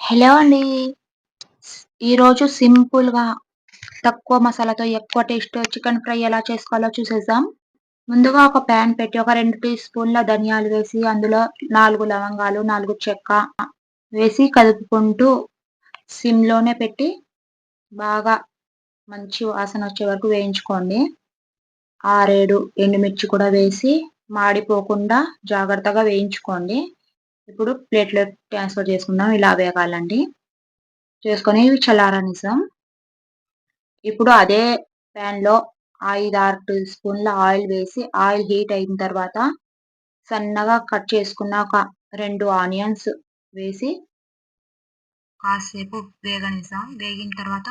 Hello అండి. ఈరోజు సింపుల్గా తక్కువ మసాలాతో ఎక్కువ టేస్ట్ చికెన్ ఫ్రై ఎలా చేసుకోవాలో చూసేద్దాం. ముందుగా ఒక ప్యాన్ పెట్టి ఒక రెండు టీ స్పూన్ల ధనియాలు వేసి అందులో నాలుగు లవంగాలు నాలుగు చెక్క వేసి కలుపుకుంటూ సిమ్లోనే పెట్టి బాగా మంచి వాసన వచ్చే వరకు వేయించుకోండి. ఆరేడు ఎండుమిర్చి కూడా వేసి మాడిపోకుండా జాగ్రత్తగా వేయించుకోండి. ఇప్పుడు ప్లేట్లో ట్రాన్స్ఫర్ చేసుకుందాం. ఇలా వేగాలండి. చేసుకొని చల్లారనిసాం ఇప్పుడు అదే ప్యాన్లో ఐదు ఆరు టీ స్పూన్ల ఆయిల్ వేసి ఆయిల్ హీట్ అయిన తర్వాత సన్నగా కట్ చేసుకున్న ఒక రెండు ఆనియన్స్ వేసి కాసేపు వేగనిసాం వేగిన తర్వాత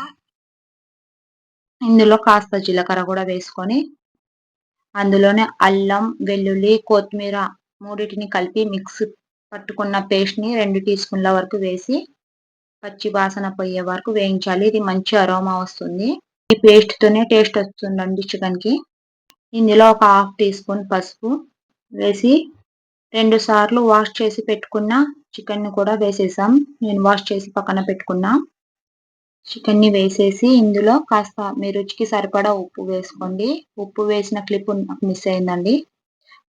ఇందులో కాస్త జీలకర్ర కూడా వేసుకొని అందులోనే అల్లం వెల్లుల్లి కొత్తిమీర మూడింటిని కలిపి మిక్స్ పట్టుకున్న పేస్ట్ని రెండు టీ స్పూన్ల వరకు వేసి పచ్చి వాసన పోయే వరకు వేయించాలి. ఇది మంచి అరోమా వస్తుంది. ఈ పేస్ట్తోనే టేస్ట్ వస్తుందండి చికెన్కి. ఇందులో ఒక హాఫ్ టీ స్పూన్ పసుపు వేసి రెండు సార్లు వాష్ చేసి పెట్టుకున్న చికెన్ని కూడా వేసేసాం. నేను వాష్ చేసి పక్కన పెట్టుకున్నా. చికెన్ని వేసేసి ఇందులో కాస్త మీ రుచికి సరిపడా ఉప్పు వేసుకోండి. ఉప్పు వేసిన క్లిప్ నాకు మిస్ అయిందండి.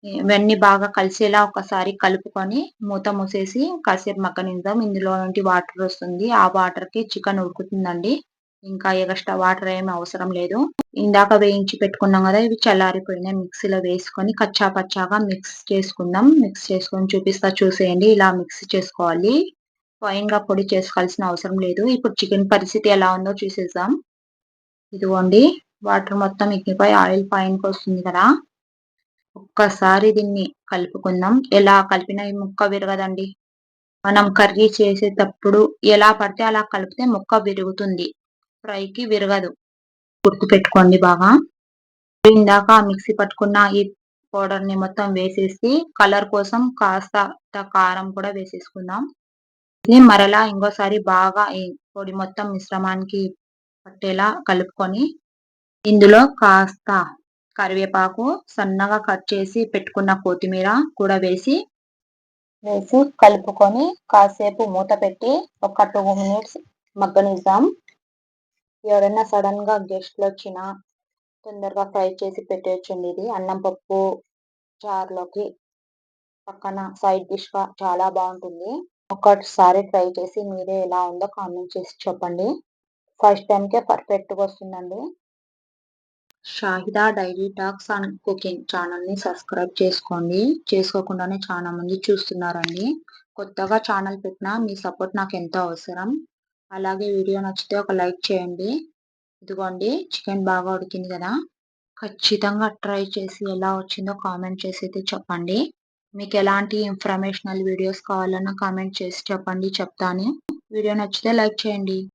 ఇవన్నీ బాగా కలిసేలా ఒకసారి కలుపుకొని మూత మూసేసి కాసేపు మగ్గనిద్దాం. ఇందులో నుండి వాటర్ వస్తుంది. ఆ వాటర్కి చికెన్ ఉడుకుతుందండి. ఇంకా ఎగస్ట్రా వాటర్ ఏమి అవసరం లేదు. ఇందాక వేయించి పెట్టుకున్నాం కదా ఇవి చల్లారిపోయినాయి. మిక్సీలో వేసుకొని కచ్చా పచ్చాగా మిక్స్ చేసుకుందాం. మిక్స్ చేసుకొని చూపిస్తా చూసేయండి. ఇలా మిక్స్ చేసుకోవాలి. ఫైన్గా పొడి చేసుకోవాల్సిన అవసరం లేదు. ఇప్పుడు చికెన్ పరిస్థితి ఎలా ఉందో చూసేద్దాం. ఇదిగోండి. వాటర్ మొత్తం ఇగ్గిపోయి ఆయిల్ పైనకి వస్తుంది కదా. ఒక్కసారి దీన్ని కలుపుకుందాం. ఎలా కలిపినా ఈ ముక్క విరగదండి. మనం కర్రీ చేసేటప్పుడు ఎలా పడితే అలా కలిపితే ముక్క విరుగుతుంది. ఫ్రైకి విరగదు. గుర్తు పెట్టుకోండి బాగా. ఇందాక మిక్సీ పట్టుకున్న ఈ పౌడర్ని మొత్తం వేసేసి కలర్ కోసం కాస్త కారం కూడా వేసేసుకుందాం. ఇది మరలా ఇంకోసారి బాగా ఈ పొడి మొత్తం మిశ్రమానికి పట్టేలా కలుపుకొని ఇందులో కాస్త కరివేపాకు సన్నగా కట్ చేసి పెట్టుకున్న కొత్తిమీర కూడా వేసి వేసి కలుపుకొని కాసేపు మూత పెట్టి ఒక టూ మినిట్స్ మగ్గనిద్దాం. ఎవరైనా సడన్గా గెస్ట్లు వచ్చినా తొందరగా ఫ్రై చేసి పెట్టేయచ్చండి ఇది. అన్నం పప్పు చారులోకి పక్కన సైడ్ డిష్గా చాలా బాగుంటుంది. ఒకసారి ట్రై చేసి మీరే ఎలా ఉందో కామెంట్ చేసి చెప్పండి. ఫస్ట్ టైంకే పర్ఫెక్ట్గా వస్తుందండి. Shahida diary talks and cooking ఛానల్ని సబ్స్క్రైబ్ చేసుకోండి. చేసుకోకుండానే చాలా మంది చూస్తున్నారండి. కొత్తగా ఛానల్ పెట్టినా మీ సపోర్ట్ నాకు ఎంతో అవసరం. అలాగే వీడియో నచ్చితే ఒక లైక్ చేయండి. ఇదిగోండి చికెన్ బాగా ఉడికింది కదా. ఖచ్చితంగా ట్రై చేసి ఎలా వచ్చిందో కామెంట్ చేసి అయితే చెప్పండి. మీకు ఎలాంటి ఇన్ఫర్మేషనల్ వీడియోస్ కావాలన్నా కామెంట్ చేసి చెప్పండి చెప్తాను. వీడియో నచ్చితే లైక్ చేయండి.